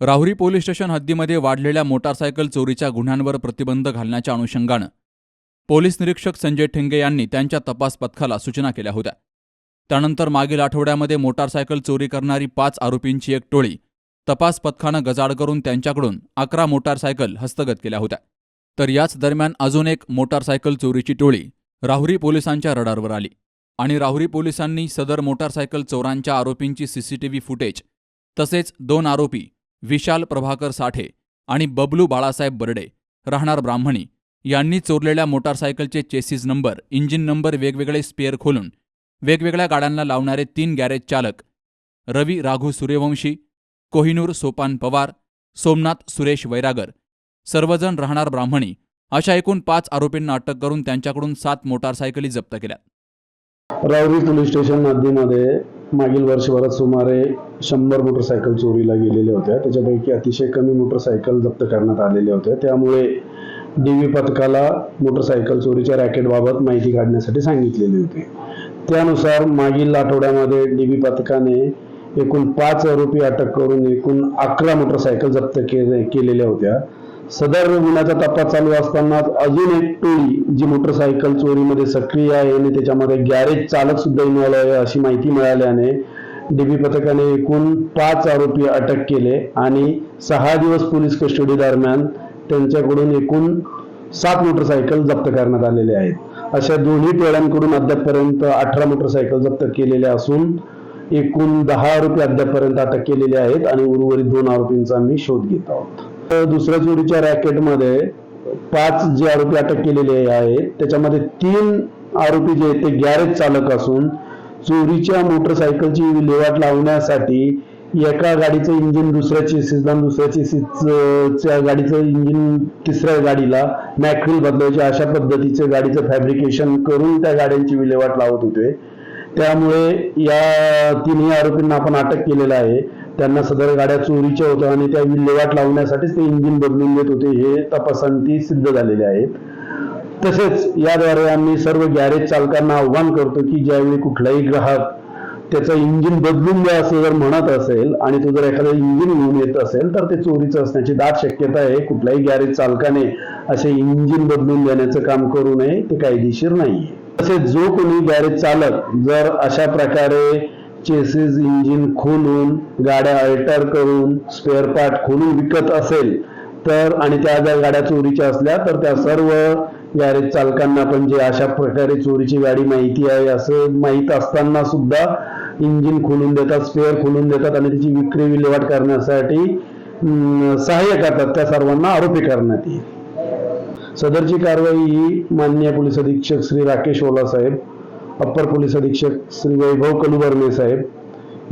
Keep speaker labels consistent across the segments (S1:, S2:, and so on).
S1: Rahuri police station हद्दीमध्ये वाढलेल्या motorcycle चोरीच्या गुन्ह्यांवर प्रतिबंध घालण्याच्या अनुषंगानं पोलीस निरीक्षक संजय ठेंगे यांनी त्यांच्या तपास पथकाला सूचना केल्या होत्या. त्यानंतर मागील आठवड्यामध्ये मोटारसायकल चोरी करणारी पाच आरोपींची एक टोळी तपास पथकानं गजाड करून त्यांच्याकडून अकरा मोटारसायकल हस्तगत केल्या होत्या. तर याच दरम्यान अजून एक मोटारसायकल चोरीची टोळी राहुरी पोलिसांच्या रडारवर आली आणि राहुरी पोलिसांनी सदर मोटारसायकल चोरांच्या आरोपींची सीसीटीव्ही फुटेज तसेच दोन आरोपी विशाल प्रभाकर साठे आणि बबलू बाळासाहेब बर्डे राहणार ब्राह्मणी. यांनी चोरलेल्या मोटारसायकलचे चेसिस नंबर इंजिन नंबर वेगवेगळे स्पेअर खोलून वेगवेगळ्या गाड्यांना लावणारे तीन गॅरेज चालक रवी राघू सूर्यवंशी कोहिनूर सोपान पवार सोमनाथ सुरेश वैरागर सर्वजण राहणार ब्राह्मणी अशा एकूण पाच आरोपींना अटक करून त्यांच्याकडून सात मोटारसायकली जप्त केल्या.
S2: रावरी पोलीस स्टेशन हद्दीमध्ये मागील वर्षभरात सुमारे शंभर मोटरसायकल चोरीला गेलेल्या होत्या. त्याच्यापैकी अतिशय कमी मोटरसायकल जप्त करण्यात आलेल्या होत्या. त्यामुळे डी व्ही पथकाला मोटरसायकल चोरीच्या रॅकेटबाबत माहिती काढण्यासाठी सांगितलेली होती. त्यानुसार मागील आठवड्यामध्ये डी व्ही पथकाने एकूण पाच आरोपी अटक करून एकूण अकरा मोटरसायकल जप्त केले केलेल्या होत्या. सदर गुन्ह्याचा तपास चालू असताना अजून एक टोळी जी मोटरसायकल चोरीमध्ये सक्रिय आहे आणि त्याच्यामध्ये गॅरेज चालक सुद्धा इन्व्हॉल्व आहे अशी माहिती मिळाल्याने डीबी पथकाने एकूण पाच आरोपी अटक केले आणि सहा दिवस पोलीस कस्टडी दरम्यान त्यांच्याकडून एकूण सात मोटरसायकल जप्त करण्यात आलेले आहेत. अशा दोन्ही टोळ्यांकडून अद्यापपर्यंत अठरा मोटरसायकल जप्त केलेल्या असून एकूण दहा आरोपी अद्यापपर्यंत अटक केलेले आहेत आणि उर्वरित दोन आरोपींचा आम्ही शोध घेत आहोत. दुसऱ्या चोरीच्या रॅकेटमध्ये पाच जे आरोपी अटक केलेले आहेत त्याच्यामध्ये तीन आरोपी जे आहेत ते गॅरेज चालक असून चोरीच्या मोटरसायकलची विल्हेवाट लावण्यासाठी एका गाडीचं इंजिन दुसऱ्या चेसीसला आणि दुसऱ्या चेसीसच्या गाडीचं इंजिन तिसऱ्या गाडीला मॅक्रिल बदलायचे अशा पद्धतीचे गाडीचं फॅब्रिकेशन करून त्या गाड्यांची विल्हेवाट लावत होते. त्यामुळे या तिन्ही आरोपींना आपण अटक केलेलं आहे. त्यांना सदर गाड्या चोरीच्या होत्या आणि त्या विल्हेवाट लावण्यासाठीच ते इंजिन बदलून देत होते हे तपासांती सिद्ध झालेले आहेत. तसेच याद्वारे आम्ही सर्व गॅरेज चालकांना आव्हान करतो की ज्यावेळी कुठलाही ग्राहक त्याचं इंजिन बदलून द्या असं जर म्हणत असेल आणि तो जर एखादं इंजिन घेऊन येत असेल तर ते चोरीचं असण्याची दाट शक्यता आहे. कुठल्याही गॅरेज चालकाने असे इंजिन बदलून देण्याचं काम करू नये ते कायदेशीर नाही तसेच जो कोणी गॅरेज चालक जर अशा प्रकारे चेसिस इंजिन खोलून गाड्या अल्टर करून स्पेअर पार्ट खोलून विकत असेल तर आणि त्या जर गाड्या चोरीच्या असल्या तर त्या सर्व गॅरेज चालकांना पण जे अशा प्रकारे चोरीची गाडी माहिती आहे असं माहीत असताना सुद्धा इंजिन खोलून देतात स्पेअर खोलून देतात आणि त्याची विक्री विल्हेवाट करण्यासाठी सहाय्य करतात त्या सर्वांना आरोपी करण्यात येईल. सदरची कारवाई ही माननीय पोलीस अधीक्षक श्री राकेश ओला साहेब अप्पर पोलीस अधीक्षक Shri Vaibhav Kalubarme saheb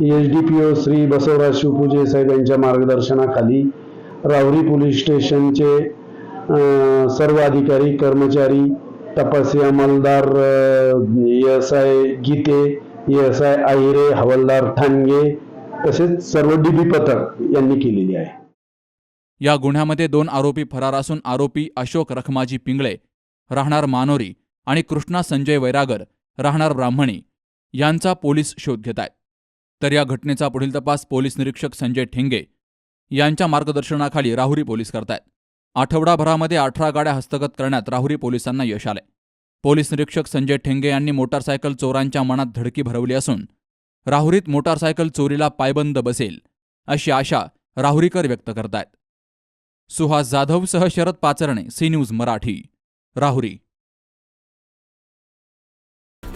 S2: H D P O Shri Basavraj Shivpuje saheb यांच्या मार्गदर्शनाखाली राहुरी पोलीस स्टेशनचे अं, सर्व अधिकारी कर्मचारी तपासी अंमलदार S I Gite S I Ahire हवालदार ठाणगे तसेच सर्व डीबी पथक यांनी केलेली आहे.
S1: या गुन्ह्यामध्ये दोन आरोपी फरार असून आरोपी अशोक रखमाजी पिंगळे राहणार मानोरी आणि कृष्णा संजय वैरागर राहणार ब्राह्मणी यांचा पोलीस शोध घेत आहेत तर या घटनेचा पुढील तपास पोलीस निरीक्षक संजय ठेंगे यांच्या मार्गदर्शनाखाली राहुरी पोलीस करतायत. आठवडाभरामध्ये अठरा गाड्या हस्तगत करण्यात राहुरी पोलिसांना यश आलंय. पोलीस निरीक्षक संजय ठेंगे यांनी मोटारसायकल चोरांच्या मनात धडकी भरवली असून राहुरीत मोटारसायकल चोरीला पायबंद बसेल अशी आशा राहुरीकर व्यक्त करतायत. Suhas जाधवसह Sharad Pacharne C news Marathi Rahuri.